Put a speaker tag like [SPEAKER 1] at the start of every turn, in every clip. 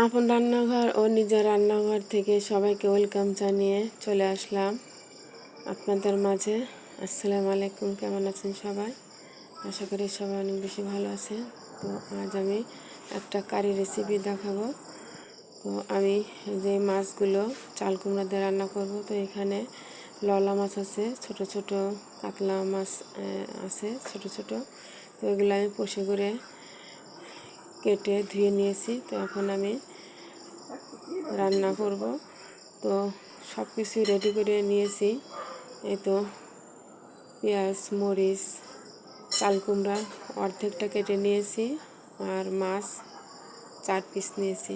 [SPEAKER 1] আপন রান্নাঘর ও নিজের রান্নাঘর থেকে সবাইকে ওয়েলকাম জানিয়ে চলে আসলাম আপনাদের মাঝে। আসসালামু আলাইকুম, কেমন আছেন সবাই? আশা করি সবাই অনেক বেশি ভালো আছে তো আজ আমি একটা কারি রেসিপি দেখাবো। তো আমি যে মাছগুলো চাল কুমড়া দিয়ে রান্না করব, তো এখানে ললা মাছ আছে, ছোট ছোট কাতলা মাছ আছে ছোট ছোট। তো এগুলো আমি পশে করে কেটে ধুয়ে নিয়েছি, তো এখন আমি রান্না করব। তো সব কিছু রেডি করে নিয়েছি, এই তো পেঁয়াজ, মরিচ, চাল কুমড়া অর্ধেকটা কেটে নিয়েছি আর মাছ চার পিস নিয়েছি।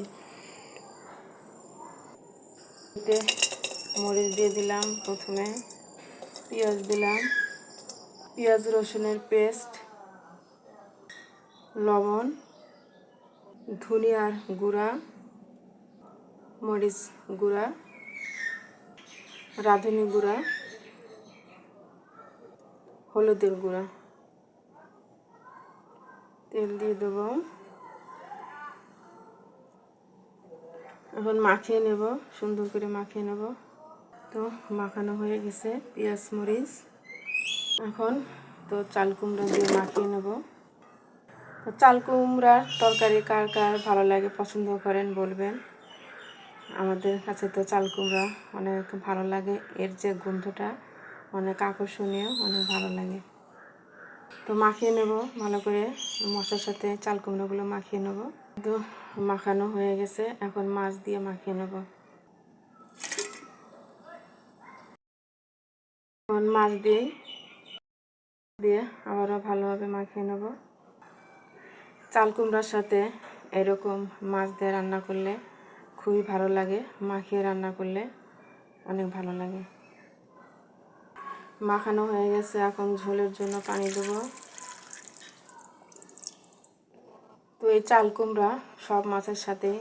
[SPEAKER 1] মরিচ দিয়ে দিলাম প্রথমে, পেঁয়াজ দিলাম, পেঁয়াজ রসুনের পেস্ট লবণ ধনিয়ার গুঁড়া, মরিচ গুঁড়া, রাঁধুনি গুঁড়া, হলুদের গুঁড়া। তেল দিয়ে দেবো। এখন মাখিয়ে নেব, সুন্দর করে মাখিয়ে নেব। তো মাখানো হয়ে গেছে, পেঁয়াজ, মরিচ। এখন তো চাল কুমড়া দিয়ে মাখিয়ে নেব। চাল কুমড়ার তরকারি কার কার ভালো লাগে, পছন্দ করেন বলবেন। আমাদের কাছে তো চাল কুমড়া অনেক ভালো লাগে, এর যে গন্ধটা অনেক আকর্ষণীয়, অনেক ভালো লাগে। তো মাখিয়ে নেব, ভালো করে মশলার সাথে চাল কুমড়োগুলো মাখিয়ে নেব। তো মাখানো হয়ে গেছে, এখন মাছ দিয়ে মাখিয়ে নেব। এখন মাছ দিয়ে দিয়ে আবারও ভালোভাবে মাখিয়ে নেব। চাল কুমড়ার সাথে এরকম মাছ দিয়ে রান্না করলে খুবই ভালো লাগে। মাখিয়ে রান্না করলে অনেক ভালো লাগে। মাখানো হয়ে গেছে, এখন ঝোলের জন্য পানি দেবো। তো এই চাল কুমড়া সব মাছের সাথেই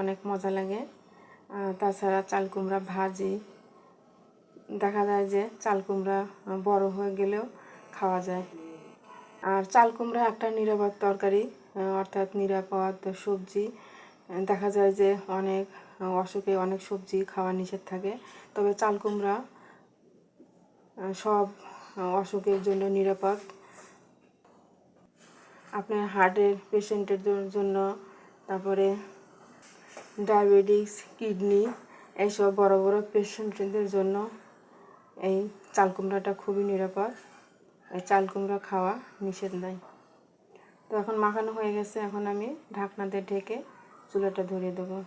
[SPEAKER 1] অনেক মজা লাগে। তাছাড়া চাল কুমড়া ভাজি, দেখা যায় যে চাল কুমড়া বড় হয়ে গেলেও খাওয়া যায়। আর চাল কুমড়া একটা নিরাপদ তরকারি অর্থাৎ নিরাপদ সবজি। দেখা যায় যে অনেক অসুখে অনেক সবজি খাওয়া নিষেধ থাকে। তবে চাল কুমড়া সব অসুখের জন্য নিরাপদ। আপনার হার্টের পেশেন্টের জন্য, তারপরে ডায়াবেটিস কিডনি, এইসব বড় বড় পেশেন্টদের জন্য এই চাল কুমড়াটা খুবই নিরাপদ। চাল কুমড়ো খাওয়া নিষেধ নাই তো এখন মাখানো হয়ে গেছে, এখন আমি ঢাকনাতে ঢেকে চুলাটা ধরিয়ে দেবো।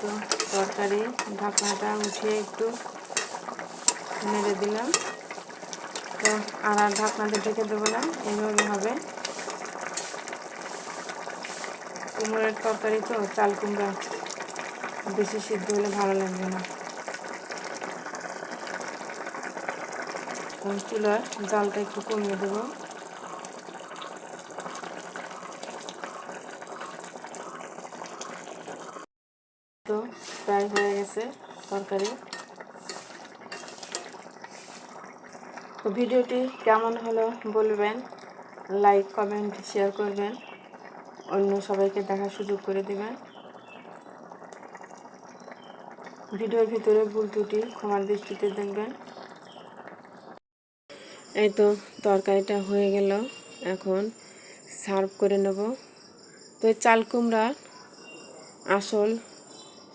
[SPEAKER 1] তো তরকারি, ঢাকনাটা উঠিয়ে একটু নেড়ে দিলাম। তো আর ঢাকনাতে ঢেকে দেবো না এইভাবে হবে। কুমড়োর তরকারি তো, চাল কুমড়া। বেশি সিদ্ধ হলে ভালো লাগবে না। চুলার জালটা একটু কমিয়ে দেবো। তো প্রায় হয়ে গেছে তরকারি। ভিডিওটি কেমন হলো বলবেন, লাইক, কমেন্ট, শেয়ার করবেন। অন্য সবাইকে দেখার সুযোগ করে দেবেন। ভিডিওর ভিতরে ভুল ত্রুটি, ক্ষমার দৃষ্টিতে দেখবেন। এই তো তরকারিটা হয়ে গেল, এখন সার্ভ করে নেব। তো চাল কুমড়ার আসল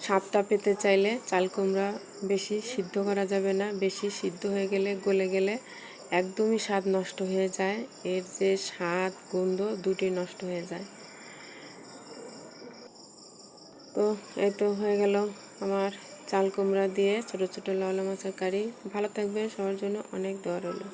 [SPEAKER 1] স্বাদটা পেতে চাইলে চাল কুমড়া বেশি সিদ্ধ করা যাবে না, বেশি সিদ্ধ হয়ে গেলে, গলে গেলে একদমই স্বাদ নষ্ট হয়ে যায়। এর যে স্বাদ, গন্ধ দুটি নষ্ট হয়ে যায়। তো এই তো হয়ে গেল আমার চাল কুমড়া দিয়ে ছোটো ছোটো লাউলা মাছের কারি। ভালো থাকবে সবার জন্য অনেক দর হলো